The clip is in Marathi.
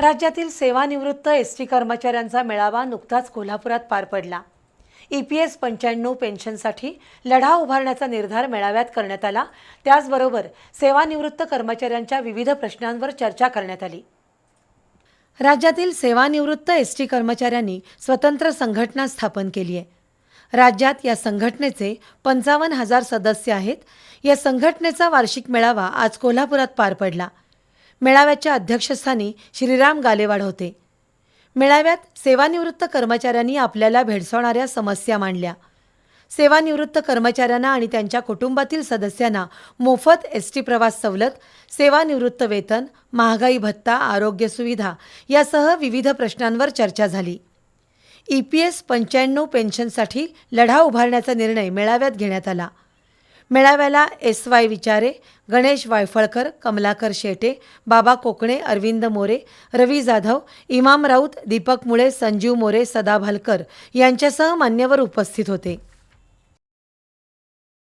राज्यातील सेवानिवृत्त एस टी कर्मचाऱ्यांचा मेळावा नुकताच कोल्हापुरात पार पडला. ई पी एस पंच्याण्णव पेन्शनसाठी लढा उभारण्याचा निर्धार मेळाव्यात करण्यात आला. त्याचबरोबर सेवानिवृत्त कर्मचाऱ्यांच्या विविध प्रश्नांवर चर्चा करण्यात आली. राज्यातील सेवानिवृत्त एस टी कर्मचाऱ्यांनी स्वतंत्र संघटना स्थापन केली आहे. राज्यात या संघटनेचे पंचावन्न हजार सदस्य आहेत. या संघटनेचा वार्षिक मेळावा आज कोल्हापुरात पार पडला. मेळाव्याच्या अध्यक्षस्थानी श्रीराम गालेवाड होते. मेळाव्यात सेवानिवृत्त कर्मचाऱ्यांनी आपल्याला भेडसावणाऱ्या समस्या मांडल्या. सेवानिवृत्त कर्मचाऱ्यांना आणि त्यांच्या कुटुंबातील सदस्यांना मोफत एस टी प्रवास सवलत सेवानिवृत्त वेतन महागाई भत्ता आरोग्य सुविधा यासह विविध प्रश्नांवर चर्चा झाली. ई पी एस पंच्याण्णव पेन्शनसाठी लढा उभारण्याचा निर्णय मेळाव्यात घेण्यात आला. मेळाव्याला एस वाय विचारे गणेश वायफळकर कमलाकर शेटे बाबा कोकणे अरविंद मोरे रवी जाधव इमाम राऊत दीपक मुळे संजीव मोरे सदा भालकर यांच्यासह मान्यवर उपस्थित होते.